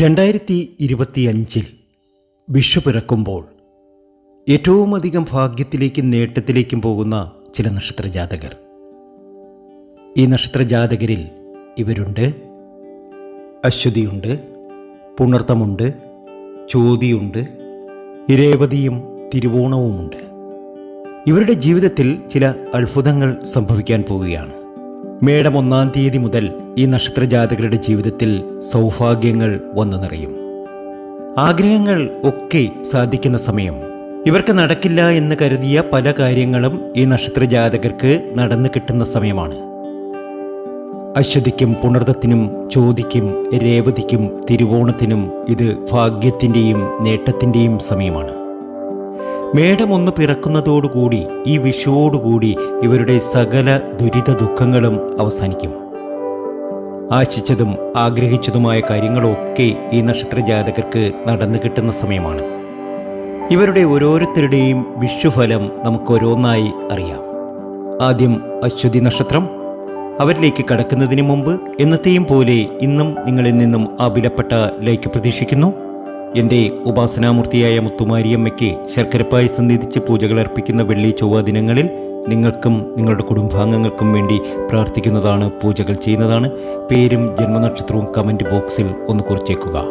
രണ്ടായിരത്തി ഇരുപത്തിയഞ്ചിൽ വിഷു പിറക്കുമ്പോൾ ഏറ്റവും അധികം ഭാഗ്യത്തിലേക്കും നേട്ടത്തിലേക്കും പോകുന്ന ചില നക്ഷത്രജാതകർ. ഈ നക്ഷത്രജാതകരിൽ ഇവരുണ്ട്. അശ്വതിയുണ്ട് പുണർത്തമുണ്ട് ചോതിയുണ്ട് രേവതിയും തിരുവോണവുമുണ്ട്. ഇവരുടെ ജീവിതത്തിൽ ചില അത്ഭുതങ്ങൾ സംഭവിക്കാൻ പോവുകയാണ്. മേടം ഒന്നാം തീയതി മുതൽ ഈ നക്ഷത്രജാതകരുടെ ജീവിതത്തിൽ സൗഭാഗ്യങ്ങൾ വന്നു നിറയും. ആഗ്രഹങ്ങൾ ഒക്കെ സാധിക്കുന്ന സമയം. ഇവർക്ക് നടക്കില്ല എന്ന് കരുതിയ പല കാര്യങ്ങളും ഈ നക്ഷത്രജാതകർക്ക് നടന്നു കിട്ടുന്ന സമയമാണ്. അശ്വതിക്കും പുണർദത്തിനും ചോതിക്കും രേവതിക്കും തിരുവോണത്തിനും ഇത് ഭാഗ്യത്തിന്റെയും നേട്ടത്തിന്റെയും സമയമാണ്. മേടം ഒന്ന് പിറക്കുന്നതോടുകൂടി ഈ വിഷുവോടുകൂടി ഇവരുടെ സകല ദുരിത ദുഃഖങ്ങളും അവസാനിക്കും. ആശിച്ചതും ആഗ്രഹിച്ചതുമായ കാര്യങ്ങളൊക്കെ ഈ നക്ഷത്ര ജാതകർക്ക് നടന്നു കിട്ടുന്ന സമയമാണ്. ഇവരുടെ ഓരോരുത്തരുടെയും വിഷുഫലം നമുക്ക് ഓരോന്നായി അറിയാം. ആദ്യം അശ്വതി നക്ഷത്രം. അവരിലേക്ക് കടക്കുന്നതിന് മുമ്പ് എന്നത്തെയും പോലെ ഇന്നും നിങ്ങളിൽ നിന്നും ആ വിലപ്പെട്ട ലൈക്ക് പ്രതീക്ഷിക്കുന്നു. എന്റെ ഉപാസനാമൂർത്തിയായ മുത്തുമാരിയമ്മയ്ക്ക് ശർക്കരപ്പായി സന്നിധിച്ച് പൂജകൾ അർപ്പിക്കുന്ന വെള്ളി ചൊവ്വ ദിനങ്ങളിൽ നിങ്ങൾക്കും നിങ്ങളുടെ കുടുംബാംഗങ്ങൾക്കും വേണ്ടി പ്രാർത്ഥിക്കുന്നതാണ് പൂജകൾ ചെയ്യുന്നതാണ്. പേരും ജന്മനക്ഷത്രവും കമന്റ് ബോക്സിൽ ഒന്ന് കുറിച്ചേക്കുക.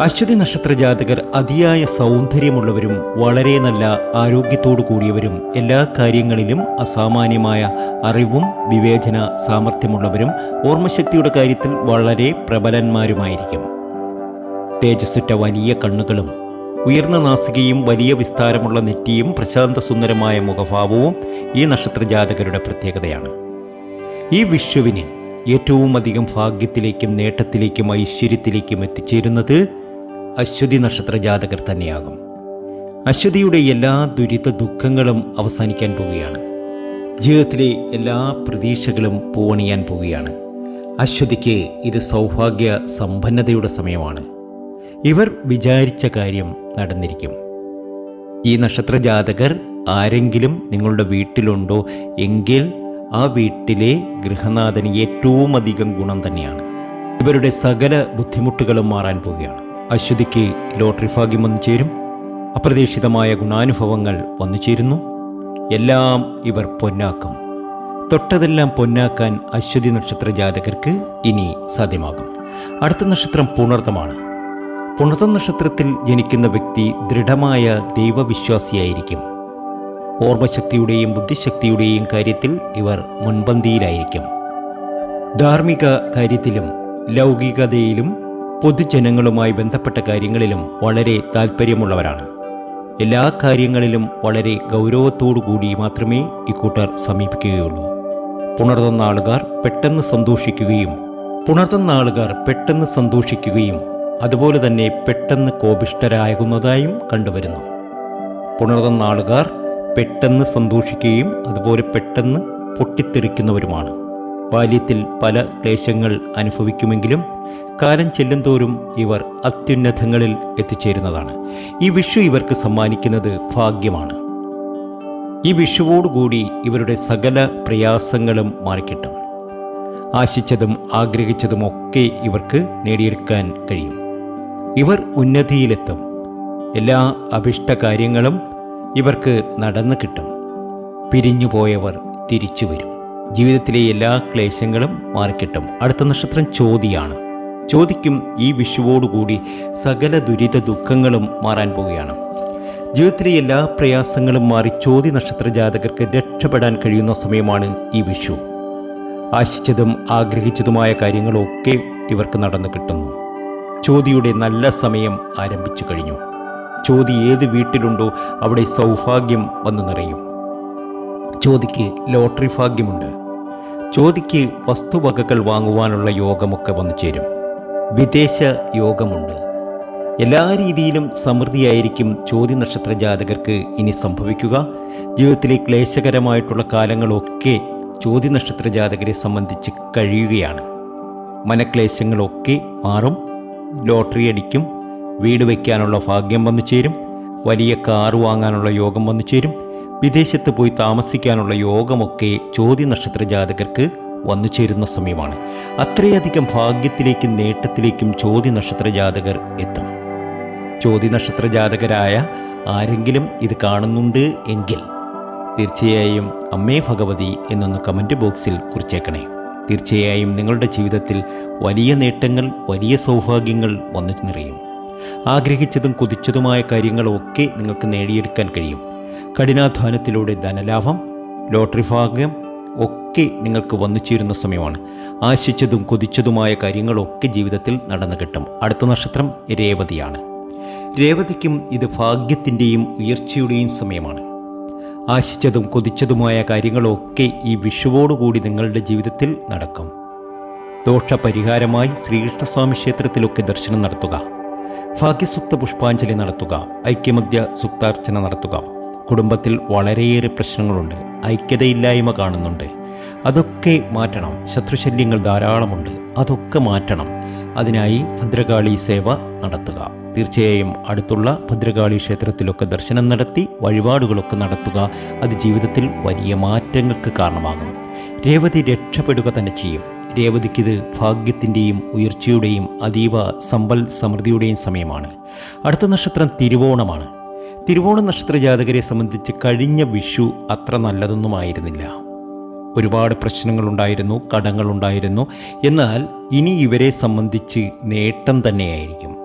അശ്വതി നക്ഷത്ര ജാതകർ അതിയായ സൗന്ദര്യമുള്ളവരും വളരെ നല്ല ആരോഗ്യത്തോടു കൂടിയവരും എല്ലാ കാര്യങ്ങളിലും അസാമാന്യമായ അറിവും വിവേചന സാമർഥ്യമുള്ളവരും ഓർമ്മശക്തിയുടെ കാര്യത്തിൽ വളരെ പ്രബലന്മാരുമായിരിക്കും. തേജസ്സുറ്റ വലിയ കണ്ണുകളും ഉയർന്ന നാസികയും വലിയ വിസ്താരമുള്ള നെറ്റിയും പ്രശാന്ത സുന്ദരമായ മുഖഭാവവും ഈ നക്ഷത്രജാതകരുടെ പ്രത്യേകതയാണ്. ഈ വിഷുവിന് ഏറ്റവും അധികം ഭാഗ്യത്തിലേക്കും നേട്ടത്തിലേക്കും ഐശ്വര്യത്തിലേക്കും എത്തിച്ചേരുന്നത് അശ്വതി നക്ഷത്ര ജാതകർ തന്നെയാകും. അശ്വതിയുടെ എല്ലാ ദുരിത ദുഃഖങ്ങളും അവസാനിക്കാൻ പോവുകയാണ്. ജീവിതത്തിലെ എല്ലാ പ്രതീക്ഷകളും പൂവണിയാൻ പോവുകയാണ്. അശ്വതിക്ക് ഇത് സൗഭാഗ്യ സമ്പന്നതയുടെ സമയമാണ്. ഇവർ വിചാരിച്ച കാര്യം നടന്നിരിക്കും. ഈ നക്ഷത്ര ജാതകർ ആരെങ്കിലും നിങ്ങളുടെ വീട്ടിലുണ്ടോ എങ്കിൽ ആ വീട്ടിലെ ഗൃഹനാഥന് ഏറ്റവും അധികം ഗുണം തന്നെയാണ്. ഇവരുടെ സകല ബുദ്ധിമുട്ടുകളും മാറാൻ പോവുകയാണ്. അശ്വതിക്ക് ലോട്ടറി ഭാഗ്യം വന്നു ചേരും. അപ്രതീക്ഷിതമായ ഗുണാനുഭവങ്ങൾ വന്നു ചേരുന്നു. എല്ലാം ഇവർ പൊന്നാക്കും. തൊട്ടതെല്ലാം പൊന്നാക്കാൻ അശ്വതി നക്ഷത്ര ജാതകർക്ക് ഇനി സാധ്യമാകും. അടുത്ത നക്ഷത്രം പുണർത്തമാണ് പുണർത്തം നക്ഷത്രത്തിൽ ജനിക്കുന്ന വ്യക്തി ദൃഢമായ ദൈവവിശ്വാസിയായിരിക്കും. ഓർമ്മശക്തിയുടെയും ബുദ്ധിശക്തിയുടെയും കാര്യത്തിൽ ഇവർ മുൻപന്തിയിലായിരിക്കും. ധാർമ്മിക കാര്യത്തിലും ലൗകികതയിലും പൊതുജനങ്ങളുമായി ബന്ധപ്പെട്ട കാര്യങ്ങളിലും വളരെ താല്പര്യമുള്ളവരാണ് എല്ലാ കാര്യങ്ങളിലും വളരെ കൂടി മാത്രമേ ഇക്കൂട്ടർ സമീപിക്കുകയുള്ളൂ. പുണർത്തുന്ന ആളുകാർ പെട്ടെന്ന് സന്തോഷിക്കുകയും പുണർത്തുന്ന ആളുകാർ പെട്ടെന്ന് സന്തോഷിക്കുകയും അതുപോലെ തന്നെ പെട്ടെന്ന് കോപിഷ്ടരാകുന്നതായും കണ്ടുവരുന്നു. പുണർത്തുന്ന ആളുകാർ പെട്ടെന്ന് സന്തോഷിക്കുകയും അതുപോലെ പെട്ടെന്ന് പൊട്ടിത്തെറിക്കുന്നവരുമാണ്. ബാല്യത്തിൽ പല ക്ലേശങ്ങൾ അനുഭവിക്കുമെങ്കിലും കാലം ചെല്ലുന്തോറും ഇവർ അത്യുന്നതങ്ങളിൽ എത്തിച്ചേരുന്നതാണ്. ഈ വിഷു ഇവർക്ക് സമ്മാനിക്കുന്നത് ഭാഗ്യമാണ്. ഈ വിഷുവോടുകൂടി ഇവരുടെ സകല പ്രയാസങ്ങളും മാറിക്കിട്ടും. ആശിച്ചതും ആഗ്രഹിച്ചതുമൊക്കെ ഇവർക്ക് നേടിയെടുക്കാൻ കഴിയും. ഇവർ ഉന്നതിയിലെത്തും. എല്ലാ അഭിഷ്ട കാര്യങ്ങളും ഇവർക്ക് നടന്നു കിട്ടും. പിരിഞ്ഞുപോയവർ തിരിച്ചു വരും. ജീവിതത്തിലെ എല്ലാ ക്ലേശങ്ങളും മാറിക്കിട്ടും. അടുത്ത നക്ഷത്രം ചോതിയാണ്. ചോദിക്കും ഈ വിഷുവോടുകൂടി സകല ദുരിത ദുഃഖങ്ങളും മാറാൻ പോവുകയാണ്. ജീവിതത്തിലെ എല്ലാ പ്രയാസങ്ങളും മാറി ചോതി നക്ഷത്ര ജാതകർക്ക് രക്ഷപ്പെടാൻ കഴിയുന്ന സമയമാണ് ഈ വിഷു. ആശിച്ചതും ആഗ്രഹിച്ചതുമായ കാര്യങ്ങളൊക്കെ ഇവർക്ക് നടന്നു കിട്ടുന്നു. ചോതിയുടെ നല്ല സമയം ആരംഭിച്ചു കഴിഞ്ഞു. ചോതി ഏത് വീട്ടിലുണ്ടോ അവിടെ സൗഭാഗ്യം വന്നു നിറയും. ചോതിക്ക് ലോട്ടറി ഭാഗ്യമുണ്ട്. ചോതിക്ക് വസ്തുവകകൾ വാങ്ങുവാനുള്ള യോഗമൊക്കെ വന്നു ചേരും. വിദേശ യോഗമുണ്ട്. എല്ലാ രീതിയിലും സമൃദ്ധിയായിരിക്കും ചോതി നക്ഷത്ര ജാതകർക്ക് ഇനി സംഭവിക്കുക. ജീവിതത്തിലെ ക്ലേശകരമായിട്ടുള്ള കാലങ്ങളൊക്കെ ചോതി നക്ഷത്ര ജാതകരെ സംബന്ധിച്ച് കഴിയുകയാണ്. മനക്ലേശങ്ങളൊക്കെ മാറും. ലോട്ടറി അടിക്കും വീട് വയ്ക്കാനുള്ള ഭാഗ്യം വന്നു ചേരും വലിയ കാർ വാങ്ങാനുള്ള യോഗം വന്നു ചേരും വിദേശത്ത് പോയി താമസിക്കാനുള്ള യോഗമൊക്കെ ചോദ്യ നക്ഷത്ര ജാതകർക്ക് വന്നു ചേരുന്ന സമയമാണ്. അത്രയധികം ഭാഗ്യത്തിലേക്കും നേട്ടത്തിലേക്കും ചോദ്യ നക്ഷത്ര ജാതകർ എത്തും. ചോദ്യ നക്ഷത്ര ജാതകരായ ആരെങ്കിലും ഇത് കാണുന്നുണ്ട് എങ്കിൽ തീർച്ചയായും അമ്മേ ഭഗവതി എന്നൊന്ന് കമന്റ് ബോക്സിൽ കുറിച്ചേക്കണേ. തീർച്ചയായും നിങ്ങളുടെ ജീവിതത്തിൽ വലിയ നേട്ടങ്ങൾ വലിയ സൗഭാഗ്യങ്ങൾ വന്നു നിറയും. ആഗ്രഹിച്ചതും കൊതിച്ചതുമായ കാര്യങ്ങളൊക്കെ നിങ്ങൾക്ക് നേടിയെടുക്കാൻ കഴിയും. കഠിനാധ്വാനത്തിലൂടെ ധനലാഭം ലോട്ടറി ഭാഗ്യം ഒക്കെ നിങ്ങൾക്ക് വന്നു ചേരുന്ന സമയമാണ്. ആശിച്ചതും കൊതിച്ചതുമായ കാര്യങ്ങളൊക്കെ ജീവിതത്തിൽ നടന്നു കിട്ടും. അടുത്ത നക്ഷത്രം രേവതിയാണ്. രേവതിക്കും ഇത് ഭാഗ്യത്തിന്റെയും ഉയർച്ചയുടെയും സമയമാണ്. ആശിച്ചതും കൊതിച്ചതുമായ കാര്യങ്ങളൊക്കെ ഈ വിഷുവോടുകൂടി നിങ്ങളുടെ ജീവിതത്തിൽ നടക്കും. ദോഷപരിഹാരമായി ശ്രീകൃഷ്ണസ്വാമി ക്ഷേത്രത്തിലൊക്കെ ദർശനം നടത്തുക. ഭാഗ്യസുക്ത പുഷ്പാഞ്ജലി നടത്തുക. ഐക്യമദ്യ സുക്താർച്ചന നടത്തുക. കുടുംബത്തിൽ വളരെയേറെ പ്രശ്നങ്ങളുണ്ട്. ഐക്യതയില്ലായ്മ കാണുന്നുണ്ട്. അതൊക്കെ മാറ്റണം. ശത്രുശല്യങ്ങൾ ധാരാളമുണ്ട്. അതൊക്കെ മാറ്റണം. അതിനായി ഭദ്രകാളി സേവ നടത്തുക. തീർച്ചയായും അടുത്തുള്ള ഭദ്രകാളി ക്ഷേത്രത്തിലൊക്കെ ദർശനം നടത്തി വഴിപാടുകളൊക്കെ നടത്തുക അത് ജീവിതത്തിൽ വലിയ മാറ്റങ്ങൾക്ക് കാരണമാകും. രേവതി രക്ഷപ്പെടുക തന്നെ ചെയ്യും. രേവതിക്കിത് ഭാഗ്യത്തിന്റെയും ഉയർച്ചയുടെയും അതീവ സമ്പൽ സമൃദ്ധിയുടെയും സമയമാണ്. അടുത്ത നക്ഷത്രം തിരുവോണമാണ്. തിരുവോണ നക്ഷത്ര ജാതകരെ സംബന്ധിച്ച് കഴിഞ്ഞ വിഷു അത്ര നല്ലതൊന്നുമായിരുന്നില്ല. ഒരുപാട് പ്രശ്നങ്ങളുണ്ടായിരുന്നു കടങ്ങളുണ്ടായിരുന്നു. എന്നാൽ ഇനി ഇവരെ സംബന്ധിച്ച് നേട്ടം തന്നെയായിരിക്കും.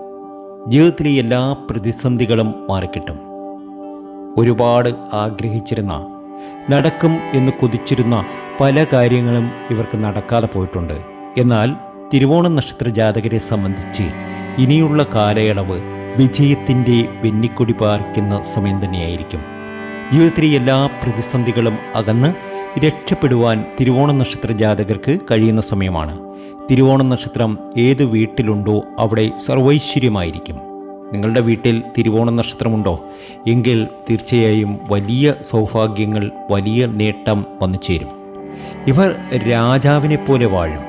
ജീവിതത്തിലെ എല്ലാ പ്രതിസന്ധികളും മാറിക്കിട്ടും. ഒരുപാട് ആഗ്രഹിച്ചിരുന്ന നടക്കും എന്ന് കൊതിച്ചിരുന്ന പല കാര്യങ്ങളും ഇവർക്ക് നടക്കാതെ പോയിട്ടുണ്ട്. എന്നാൽ തിരുവോണ നക്ഷത്ര ജാതകരെ സംബന്ധിച്ച് ഇനിയുള്ള കാലയളവ് വിജയത്തിന്റെ വെന്നിക്കൊടി പാർക്കുന്ന സമയം തന്നെയായിരിക്കും. ജീവിതത്തിലെ എല്ലാ പ്രതിസന്ധികളും അകന്ന് രക്ഷപ്പെടുവാൻ തിരുവോണ നക്ഷത്ര ജാതകർക്ക് കഴിയുന്ന സമയമാണ്. തിരുവോണ നക്ഷത്രം ഏത് വീട്ടിലുണ്ടോ അവിടെ സർവൈശ്വര്യമായിരിക്കും. നിങ്ങളുടെ വീട്ടിൽ തിരുവോണ നക്ഷത്രമുണ്ടോ? എങ്കിൽ തീർച്ചയായും വലിയ സൗഭാഗ്യങ്ങൾ വലിയ നേട്ടം വന്നു ചേരും. ഇവർ രാജാവിനെ പോലെ വാഴും.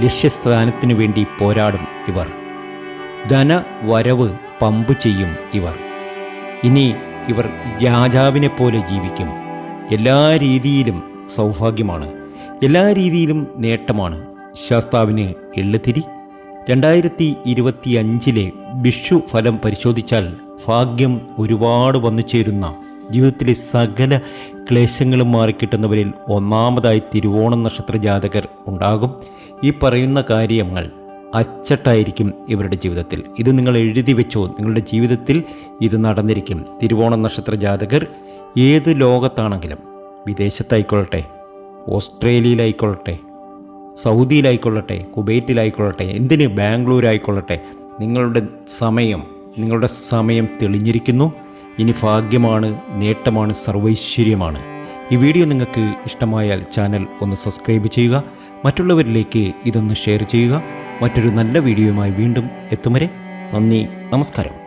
ലക്ഷ്യസ്ഥാനത്തിനു വേണ്ടി പോരാടും ഇവർ. ധന വരവ് പമ്പ് ചെയ്യും ഇവർ. ഇനി ഇവർ രാജാവിനെ പോലെ ജീവിക്കും. എല്ലാ രീതിയിലും സൗഭാഗ്യമാണ്. എല്ലാ രീതിയിലും നേട്ടമാണ്. ശാസ്താവിന് എള്ളുതിരി. രണ്ടായിരത്തി ഇരുപത്തി അഞ്ചിലെ വിഷു ഫലം പരിശോധിച്ചാൽ ഭാഗ്യം ഒരുപാട് വന്നു ചേരുന്ന ജീവിതത്തിലെ സകല ക്ലേശങ്ങളും മാറിക്കിട്ടുന്നവരിൽ ഒന്നാമതായി തിരുവോണം നക്ഷത്ര ജാതകർ ഉണ്ടാകും. ഈ പറയുന്ന കാര്യങ്ങൾ അച്ചട്ടായിരിക്കും ഇവരുടെ ജീവിതത്തിൽ. ഇത് നിങ്ങൾ എഴുതി വെച്ചോ നിങ്ങളുടെ ജീവിതത്തിൽ ഇത് നടന്നിരിക്കും. തിരുവോണം നക്ഷത്ര ജാതകർ ഏത് ലോകത്താണെങ്കിലും വിദേശത്തായിക്കൊള്ളട്ടെ ഓസ്ട്രേലിയയിലായിക്കൊള്ളട്ടെ സൗദിയിലായിക്കൊള്ളട്ടെ കുവൈറ്റിലായിക്കൊള്ളട്ടെ എന്തിന് ബാംഗ്ലൂരായിക്കൊള്ളട്ടെ നിങ്ങളുടെ സമയം നിങ്ങളുടെ സമയം തെളിഞ്ഞിരിക്കുന്നു. ഇനി ഭാഗ്യമാണ് നേട്ടമാണ് സർവൈശ്വര്യമാണ്. ഈ വീഡിയോ നിങ്ങൾക്ക് ഇഷ്ടമായാൽ ചാനൽ ഒന്ന് സബ്സ്ക്രൈബ് ചെയ്യുക മറ്റുള്ളവരിലേക്ക് ഇതൊന്ന് ഷെയർ ചെയ്യുക. മറ്റൊരു നല്ല വീഡിയോയുമായി വീണ്ടും എത്തും വരെ നന്ദി നമസ്കാരം.